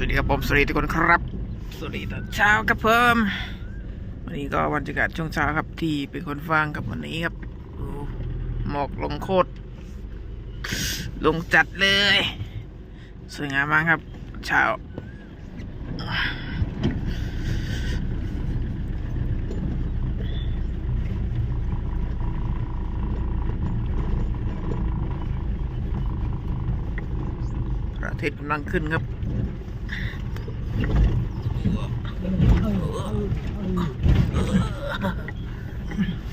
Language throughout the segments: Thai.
สวัสดีครับผมสวัสดีทุกคนครับ สวัสดีตอนเช้าครับเพิ่มวันนี้ก็วันจักาศช่วงเช้าครับที่เป็นคนฟังครับวันนี้ครับโอ้หมอกลงโคตรลงจัดเลย สวยงามมากครับ เช้าพระอาทิตย์กำลังขึ้นครับ Thank you.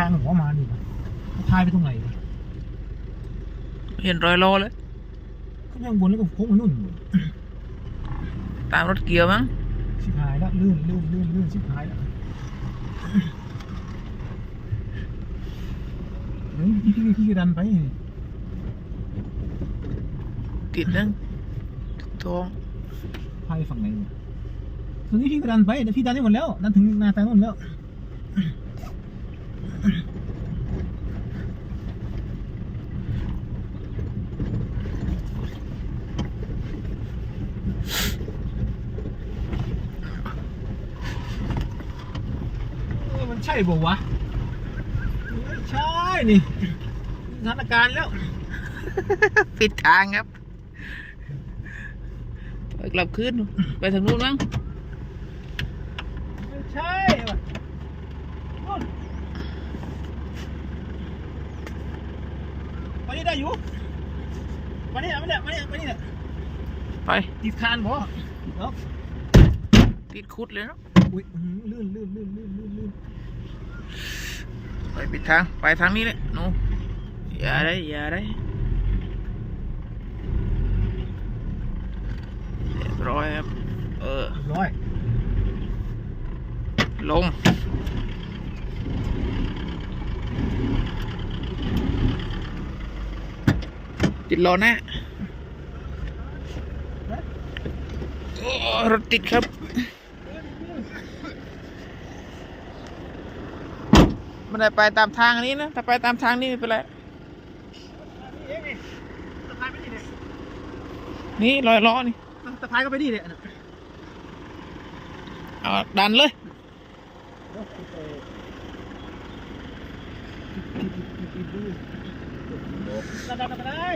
างหัวมานี่วะพายไปตรงไหนวะเห็นรอยโลเลยก็ยังบนแล้วก็โค้งมานู่นอยู่ตามรถเกียวมั้งชิบหายแล้วลื่นลื่นลื่นลื่นชิบหายแล้วเฮ้ยพี่พี่พี่ดันไปติดนั่งท้องพายฝั่งไหนวะตรงนี้พี่ก็ดันไปแต่พี่ดันได้หมดแล้วดันถึงนาตาโน่นแล้วเออ มันใช่บอกวะไม่ใช่นี่สถานการณ์แล้วปิดทางครับไปกลับขึ้น ไปทางนู้นมั้งไม่ใช่ว่ะนู่น มานี่ได้อยู่มานี่นะมาเนี่ยมาเนี่ยมานี่เนี่ยไป ติดคานบ่เนาะติดคุดเลยเนาะอุ้ยอื้อหือลื่นลื่นลื่นลื่นลื่นลื่นไปปิดทาง ไปทางนี้เลยหนูอย่าได้อย่าได้เรียบร้อยครับ เออ เรียบร้อย ลง ติดรอหน้าโอ้รถติดครับ มันได้ไปตามทางนี้นะ ถ้าไปตามทางนี้ไม่เป็นไร นี่เองนี่สะพายไปนี่เนี่ยนี่รอยล้อนี่สะพายก็ไปนี่เนี่ยเอาดันเลย ดันดันไปได้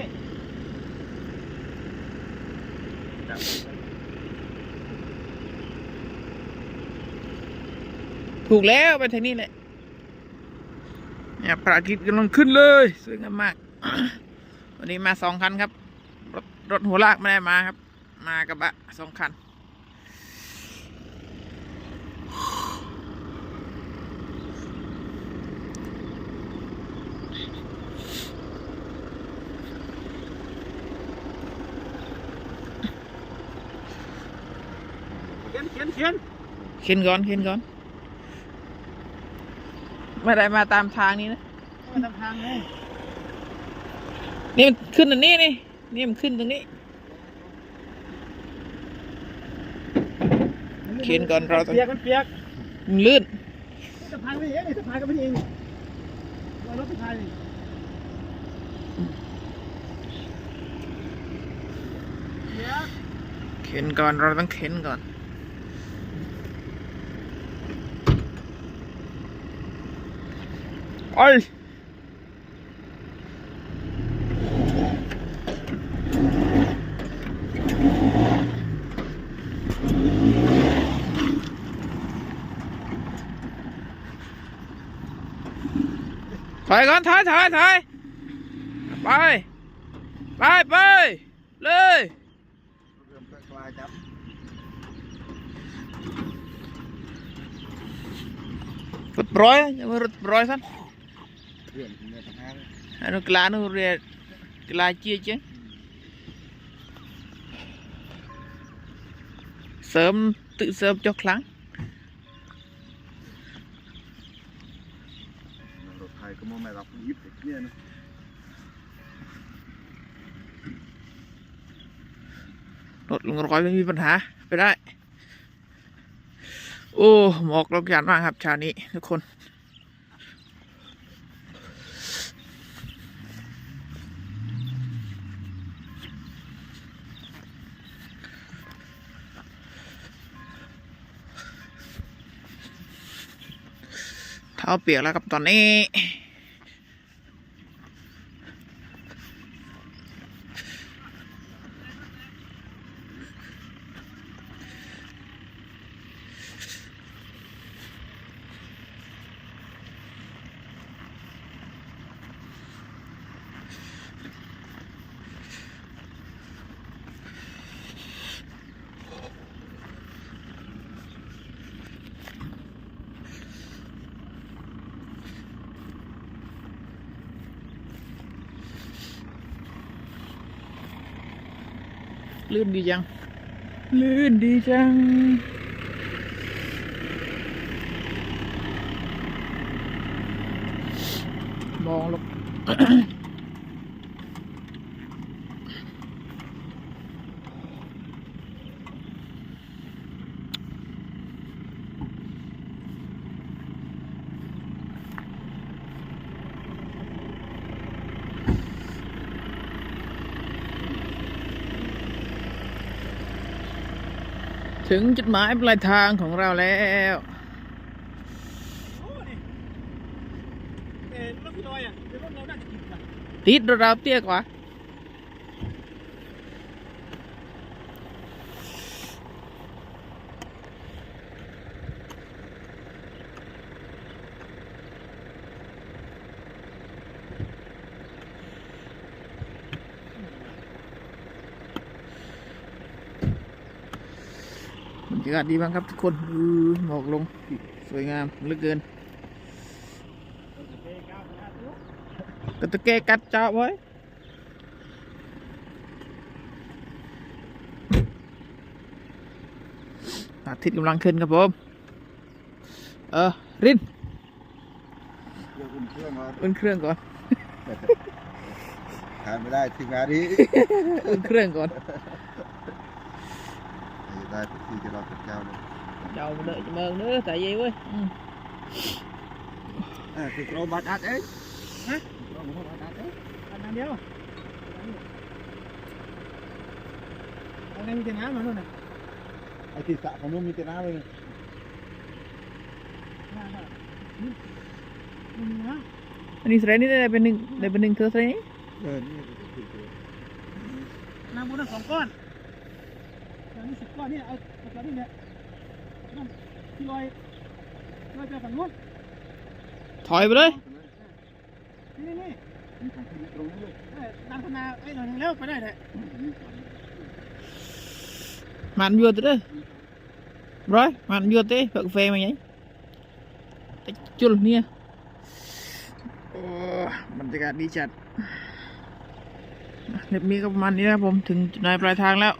ถูกแล้วไปทางนี้แหละเนี่ยพระอาทิตย์กำลังขึ้นเลยสวยงามมาก วันนี้มาสองคันครับ รถรถหัวลากไม่ได้มาครับ มากระบะสองคัน ขียนเขียนเขียนเข็นก่อนเข็นก่อนไม่ได้มาตามทางนี้นะ มาทางทางไงนี่มันขึ้นอันนี้นี่นี่มันขึ้นตรงนี้เขียนก่อนเราต้องเปียกมันเปียกมันลื่นสะพายไปเองนี่สะพายก็ไปเองรอรถสะพายนี่เปียกเข็นก่อนเราต้องเข็นก่อน โอ้ยถอยก่อนถอยถอยถ อันนู้นกลานู้เรียกลาเจี๊ยจังเสริม tự เสริม cho ครั้งรถไทยก็มองไม่รับยิบเด็กเนี่ยนะรถลุงร้อยไม่มีปัญหาไปได้ โอ้ หมอกลงยานมากครับเชานี้ทุกคน เท้าเปียกแล้วครับตอนนี้ ลื่นดีจัง ลื่นดีจัง มองลง ถึงจุดหมายปลายทางของเราแล้วโอ้นี่เอ็รถพี่ลอยอะเดี๋ยวรถเราน่าจะกินกันติดรถเราเตี้ยกว่า รรยากาศดีมากครับทุกคนอือหมอกลงสวยงามเหลือเกินกระตะเกะกัดเจาะไว้อาทิตย์กำลังขึ้นครับผม เออ รินเดี๋ยวอุ่นเครื่องมาอุ่นเครื่องก่อนทานไม่ได้ทีมงานนี้อุ่นเครื่องก่อน ได้ที่จะรอเป็นเจ้าเลยเจ้ามา đợi cho mừng nữa tại vì ơi ừ. อ่าคือโรบัตอัดเอ้ยฮะโรบัตอัดเอ้ยอันนั้นเดียวอันนั้นมีแต่น้ำมันนู่นน่ะไอ้ที่สระของนู้นมีแต่น้ำเลยน้ำอะนี่นี่มีน้ anh đi sering ni dah bening dah bening terus ni เออนี่คือตัวำน้ำ บุญทั้งสองก้อนอันนี้สิบก้อนนี่เอาเอาก้อนนี้เนี่ยน้ำพี่ลอยลอยไปฝั่งนู้น thôi ไปเลยนี่นี่นี่ตรงนี้เลยเอ้ยน้ำพนาไอ้หน่อยหนึงแล้วไปได้เลย mạnh vừa tới đây rồi mạnh vừa tới phật phê mà nhảy chul nia โอ้บรรยากาศดีจัดคลิปนี้ก็ประมาณนี้นะผมถึงจุดหมายปลายทางแล้ว